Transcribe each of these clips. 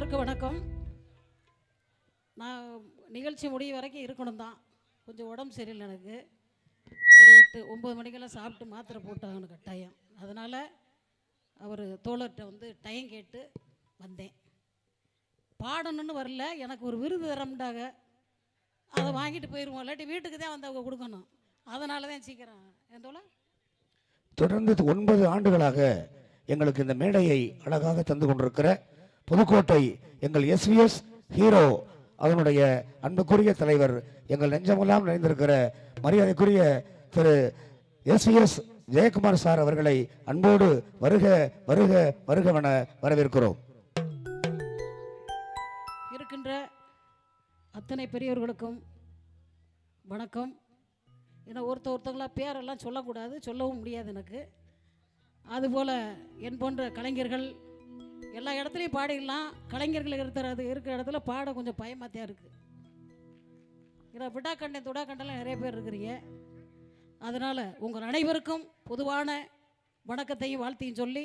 எல்லாருக்கும் வணக்கம். நான் நிகழ்ச்சி முடிய வரைக்கும் இருக்கணும் தான் கொஞ்சம் உடம்பு சரியில்லை எனக்கு. ஒரு எட்டு ஒம்பது மணிக்கெல்லாம் சாப்பிட்டு மாத்திரை போட்டாங்கன்னு கட்டாயம். அதனால் அவர் தோழர்கிட்ட வந்து டைம் கேட்டு வந்தேன். பாடணும்னு வரல. எனக்கு ஒரு விருது தரம்டாங்க அதை வாங்கிட்டு போயிடுவோம் இல்லாட்டி வீட்டுக்கு தான் வந்து அவங்க கொடுக்கணும். அதனால தான் சீக்கிரம். என் தோழர்? தொடர்ந்து ஒன்பது ஆண்டுகளாக எங்களுக்கு இந்த மேடையை அழகாக தந்து கொண்டிருக்கிற புதுக்கோட்டை எங்கள் எஸ்விஎஸ் ஹீரோ அதனுடைய அன்புக்குரிய தலைவர் எங்கள் நெஞ்சமெல்லாம் நிறைந்திருக்கிற மரியாதைக்குரிய திரு எஸ்விஎஸ் ஜெயக்குமார் சார் அவர்களை அன்போடு வருக வருக வருகவென வரவேற்கிறோம். இருக்கின்ற அத்தனை பெரியவர்களுக்கும் வணக்கம். ஏன்னா ஒருத்த ஒருத்தங்களா பேரெல்லாம் சொல்லக்கூடாது சொல்லவும் முடியாது எனக்கு. அதுபோல் என் போன்ற கலைஞர்கள் எல்லா இடத்துலையும் பாடிடலாம். கலைஞர்கள் இருக்கிற அது இருக்கிற இடத்துல பாட கொஞ்சம் பயமாத்தியாக இருக்குது ஏன்னா விடாக்கண்டை துடாக்கண்டெல்லாம் நிறைய பேர் இருக்கிறீங்க. அதனால் உங்கள் அனைவருக்கும் பொதுவான வணக்கத்தையும் வாழ்த்தையும் சொல்லி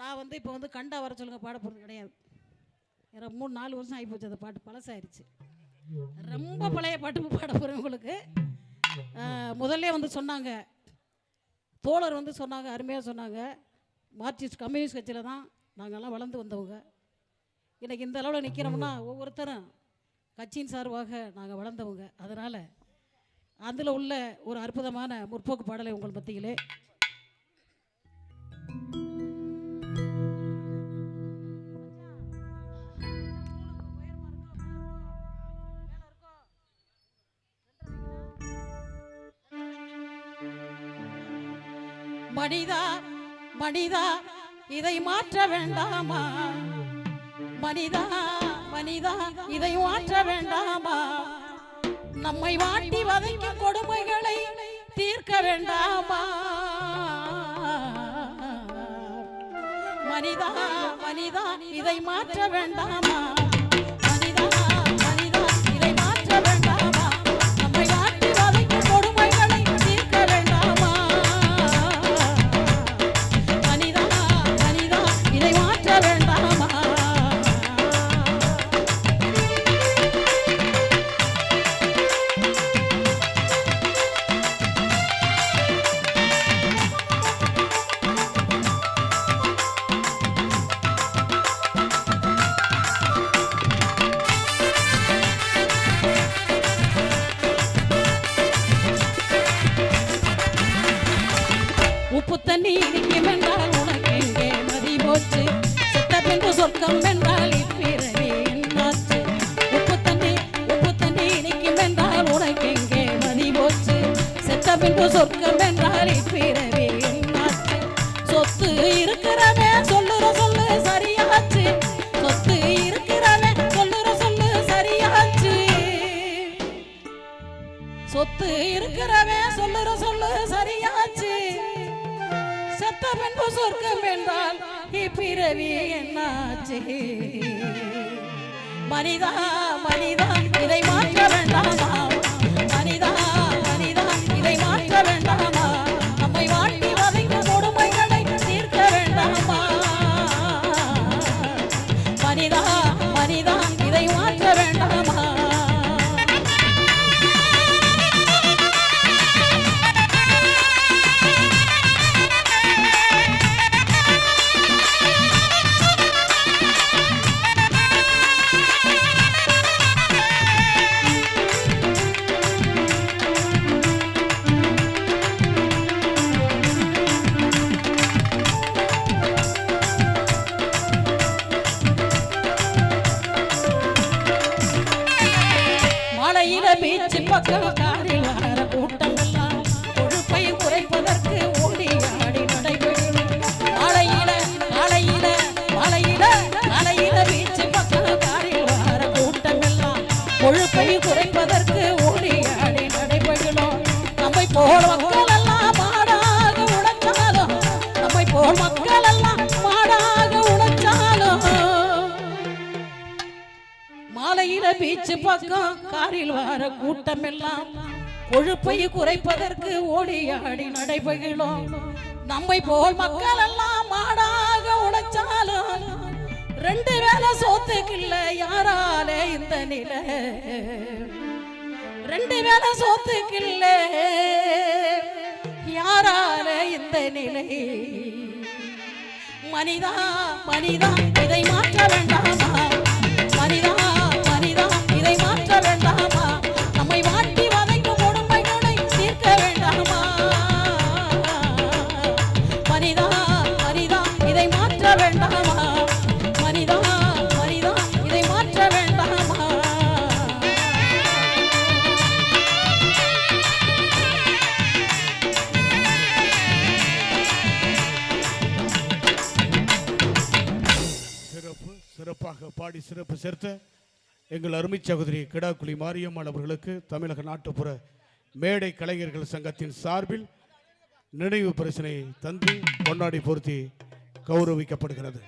நான் வந்து இப்போ வந்து கண்டா வர சொல்லுங்கள் பாட போகிறது கிடையாது. ஏன்னா மூணு நாலு வருஷம் ஆகிப்போச்சு அந்த பாட்டு பழசாயிருச்சு. ரொம்ப பழைய பாட்டு பாட போகிறேன் உங்களுக்கு. முதல்ல வந்து சொன்னாங்க. தோழர் வந்து சொன்னாங்க அருமையாக சொன்னாங்க. மார்க்சிஸ்ட் கம்யூனிஸ்ட் கட்சியில் தான் நாங்கள்லாம் வளர்ந்து வந்தவங்க. இன்னைக்கு இந்த அளவில் நிற்கிறோம்னா ஒவ்வொருத்தரும் கட்சியின் சார்பாக நாங்கள் வளர்ந்தவங்க. அதனால் அதில் உள்ள ஒரு அற்புதமான முற்போக்கு பாடலை உங்கள் மத்தியிலே மனிதா மனிதா இதை மாற்ற வேண்டாமா? மனிதா மனிதா இதை மாற்ற வேண்டாமா? நம்மை வாட்டி வதைக்கும் கொடுமைகளை தீர்க்க வேண்டாமா? மனிதா மனிதா இதை மாற்ற வேண்டாமா? உப்பு தண்ணி இனிக்கும் என்றால் உனக்கு எங்கே மதி போச்சு? செத்த பின்பு சொர்க்கம் என்றால் இப்பிறவி என்னாச்சு? உப்பு தண்ணி உப்பு தண்ணி இனிக்கும் என்றால் உனக்கு எங்கே மதி போச்சு? செத்த பின்பு சொர்க்கம் என்றால் இப்பிறவி என்னாச்சு? சொத்து இருக்கிறவே சொல்லுற சொல்லு சரியாச்சு. சொத்து இருக்கிறவே சொல்லுற சொல்லு சரியாச்சு. சொத்து இருக்கிறவே சொல்லுற சொல்லு சரியாச்சு. செத்த பின்பு சொர்க்கம் என்றால் இப்பிறவி என்னாச்சு? மனிதா மனிதா இதை மாற்ற வேண்டாமா? பீச்சு பீச்சு பக்கம் காரில் வர கூட்டம் எல்லாம் கொழுப்பை குறைப்பதற்கு ஓடி ஆடி நடைபெறும் நம்மை போல் மக்கள் எல்லாம் மாடாக உழைச்சாலும் ரெண்டு வேலை சோத்துக்கில்ல யாராலே இந்த நிலை. ரெண்டு வேலை சோத்துக்கில்ல யாராலே இந்த நிலை. மனிதா மனிதா இதை மா பாடி சிறப்பு சேர்த்த எங்கள் அருமை சகோதரி கிடாக்குழி மாரியம்மாள் அவர்களுக்கு தமிழக நாட்டுப்புற மேடை கலைஞர்கள் சங்கத்தின் சார்பில் நினைவு பரிசனை தந்து கொண்டாடி பொருத்தி கௌரவிக்கப்படுகிறது.